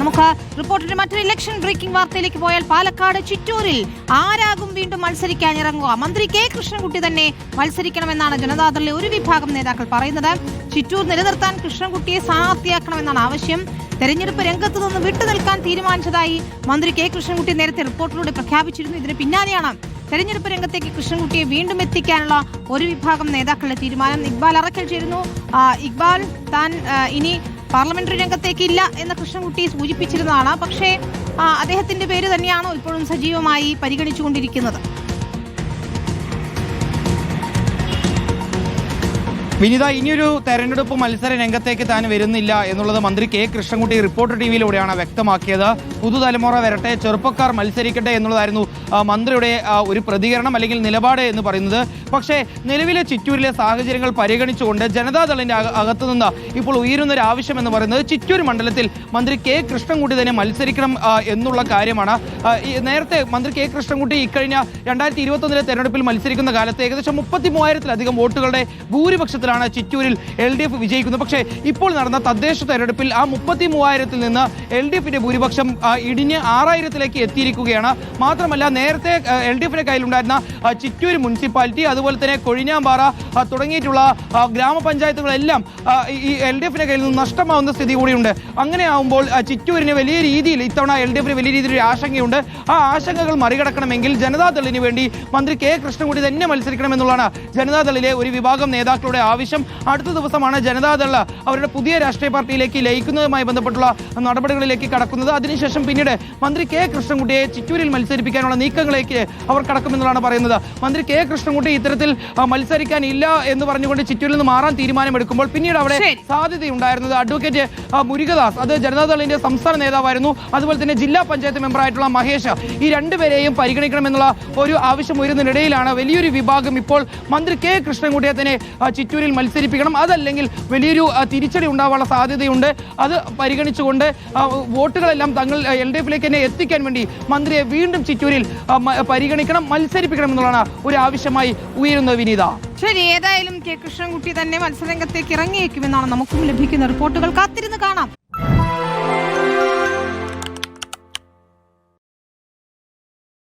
നമുക്ക് റിപ്പോർട്ടിന്റെ മറ്റൊരു ഇലക്ഷൻ ബ്രേക്കിംഗ് വാർത്തയിലേക്ക് പോയാൽ പാലക്കാട് ചിറ്റൂരിൽ ആരാകും വീണ്ടും മത്സരിക്കാൻ ഇറങ്ങുക? മന്ത്രി കെ കൃഷ്ണൻകുട്ടി തന്നെ മത്സരിക്കണമെന്നാണ് ജനതാദളിലെ ഒരു വിഭാഗം നേതാക്കൾ പറയുന്നത്. ചിറ്റൂർ നിലനിർത്താൻ കൃഷ്ണൻകുട്ടിയെ സ്ഥാനാർത്ഥിയാക്കണമെന്നാണ് ആവശ്യം. തെരഞ്ഞെടുപ്പ് രംഗത്ത് നിന്ന് വിട്ടുനിൽക്കാൻ തീരുമാനിച്ചതായി മന്ത്രി കെ കൃഷ്ണൻകുട്ടി നേരത്തെ റിപ്പോർട്ടിലൂടെ പ്രഖ്യാപിച്ചിരുന്നു. ഇതിന് പിന്നാലെയാണ് തെരഞ്ഞെടുപ്പ് രംഗത്തേക്ക് കൃഷ്ണൻകുട്ടിയെ വീണ്ടും എത്തിക്കാനുള്ള ഒരു വിഭാഗം നേതാക്കളുടെ തീരുമാനം. ഇക്ബാൽ അറക്കൽ ചേരുന്നു. ഇക്ബാൽ താൻ ഇനി പാർലമെന്ററി രംഗത്തേക്കില്ല എന്ന് കൃഷ്ണൻകുട്ടി സൂചിപ്പിച്ചിരുന്നതാണ്. പക്ഷേ അദ്ദേഹത്തിന്റെ പേര് തന്നെയാണോ ഇപ്പോഴും സജീവമായി പരിഗണിച്ചുകൊണ്ടിരിക്കുന്നത്? വിനിത ഇനിയൊരു തെരഞ്ഞെടുപ്പ് മത്സര രംഗത്തേക്ക് താൻ വരുന്നില്ല എന്നുള്ളത് മന്ത്രി കെ കൃഷ്ണൻകുട്ടി റിപ്പോർട്ടർ ടി വിയിലൂടെയാണ് വ്യക്തമാക്കിയത്. പുതുതലമുറ വരട്ടെ ചെറുപ്പക്കാർ മത്സരിക്കട്ടെ എന്നുള്ളതായിരുന്നു മന്ത്രിയുടെ ഒരു പ്രതികരണം അല്ലെങ്കിൽ നിലപാട് എന്ന് പറയുന്നത്. പക്ഷേ നിലവിലെ ചിറ്റൂരിലെ സാഹചര്യങ്ങൾ പരിഗണിച്ചുകൊണ്ട് ജനതാദളിന്റെ അക- അകത്തു നിന്ന് ഇപ്പോൾ ഉയരുന്ന ഒരു ആവശ്യം എന്ന് പറയുന്നത് ചിറ്റൂർ മണ്ഡലത്തിൽ മന്ത്രി കെ കൃഷ്ണൻകുട്ടി തന്നെ മത്സരിക്കണം എന്നുള്ള കാര്യമാണ്. നേരത്തെ മന്ത്രി കെ കൃഷ്ണൻകുട്ടി ഇക്കഴിഞ്ഞ രണ്ടായിരത്തി ഇരുപത്തൊന്നിലെ തെരഞ്ഞെടുപ്പിൽ മത്സരിക്കുന്ന കാലത്ത് ഏകദേശം മുപ്പത്തി മൂവായിരത്തിലധികം വോട്ടുകളുടെ ഭൂരിപക്ഷത്തിലാണ് ചിറ്റൂരിൽ എൽ ഡി എഫ് വിജയിക്കുന്നത്. പക്ഷേ ഇപ്പോൾ നടന്ന തദ്ദേശ തെരഞ്ഞെടുപ്പിൽ ആ മുപ്പത്തി മൂവായിരത്തിൽ നിന്ന് എൽ ഡി എഫിന്റെ ഭൂരിപക്ഷം ഇടിഞ്ഞ് ആറായിരത്തിലേക്ക് എത്തിയിരിക്കുകയാണ്. മാത്രമല്ല നേരത്തെ എൽ ഡി എഫിന്റെ കയ്യിലുണ്ടായിരുന്ന ചിറ്റൂർ മുനിസിപ്പാലിറ്റി അതുപോലെ തന്നെ കൊഴിഞ്ഞാമ്പാറ തുടങ്ങിയിട്ടുള്ള ഗ്രാമപഞ്ചായത്തുകളെല്ലാം ഈ എൽ ഡി എഫിന്റെ കയ്യിൽ നിന്ന് നഷ്ടമാവുന്ന സ്ഥിതി കൂടിയുണ്ട്. അങ്ങനെ ആവുമ്പോൾ ചിറ്റൂരിന് വലിയ രീതിയിൽ ഇത്തവണ എൽ ഡി എഫിന് വലിയ രീതിയിൽ ആശങ്കയുണ്ട്. ആ ആശങ്കകൾ മറികടക്കണമെങ്കിൽ ജനതാദളിന് വേണ്ടി മന്ത്രി കെ കൃഷ്ണൻകുട്ടി തന്നെ മത്സരിക്കണമെന്നുള്ളതാണ് ജനതാദളിലെ ഒരു വിഭാഗം നേതാക്കളുടെ ആവശ്യം അടുത്ത ദിവസമാണ് ജനതാദൾ അവരുടെ പുതിയ രാഷ്ട്രീയ പാർട്ടിയിലേക്ക് ലയിക്കുന്നതുമായി ബന്ധപ്പെട്ടുള്ള നടപടികളിലേക്ക് കടക്കുന്നത്. അതിനുശേഷം പിന്നീട് മന്ത്രി കെ കൃഷ്ണൻകുട്ടിയെ ചിറ്റൂരിൽ മത്സരിപ്പിക്കാനുള്ള നീക്കങ്ങളിലേക്ക് അവർ കടക്കുമെന്നുള്ളതാണ് പറയുന്നത്. മന്ത്രി കെ കൃഷ്ണൻകുട്ടി ഇത്തരത്തിൽ മത്സരിക്കാൻ ഇല്ല എന്ന് പറഞ്ഞുകൊണ്ട് ചിറ്റൂരിൽ നിന്ന് മാറാൻ തീരുമാനമെടുക്കുമ്പോൾ പിന്നീട് അവിടെ. സാധ്യതയുണ്ടായിരുന്നത് അഡ്വക്കേറ്റ് മുരുകദാസ് അത് ജനതാദളിന്റെ സംസ്ഥാന നേതാവായിരുന്നു. അതുപോലെ തന്നെ ജില്ലാ പഞ്ചായത്ത് മെമ്പറായിട്ടുള്ള മഹേഷ് ഈ രണ്ടുപേരെയും പരിഗണിക്കണമെന്നുള്ള ഒരു ആവശ്യം ഉയരുന്നതിനിടയിലാണ് വലിയൊരു വിഭാഗം ഇപ്പോൾ മന്ത്രി കെ കൃഷ്ണൻകുട്ടിയെ തന്നെ ആ, ചിറ്റൂരിൽ മത്സരിപ്പിക്കണം. അതല്ലെങ്കിൽ വലിയൊരു തിരിച്ചടി ഉണ്ടാവാനുള്ള സാധ്യതയുണ്ട്. അത് പരിഗണിച്ചുകൊണ്ട് വോട്ടുകളെല്ലാം തങ്ങൾ എൽ ഡി എഫിലേക്ക് തന്നെ എത്തിക്കാൻ വേണ്ടി മന്ത്രിയെ വീണ്ടും ചിറ്റൂരിൽ പരിഗണിക്കണം മത്സരിപ്പിക്കണം എന്നുള്ളതാണ് ഒരു ആവശ്യമായി ഉയരുന്നത് വിനീത. ശരി ഏതായാലും കെ കൃഷ്ണൻകുട്ടി തന്നെ മത്സരരംഗത്തേക്ക് ഇറങ്ങിയേക്കുമെന്നാണ് നമുക്കും ലഭിക്കുന്ന റിപ്പോർട്ടുകൾ. കാത്തിരുന്ന് കാണാം.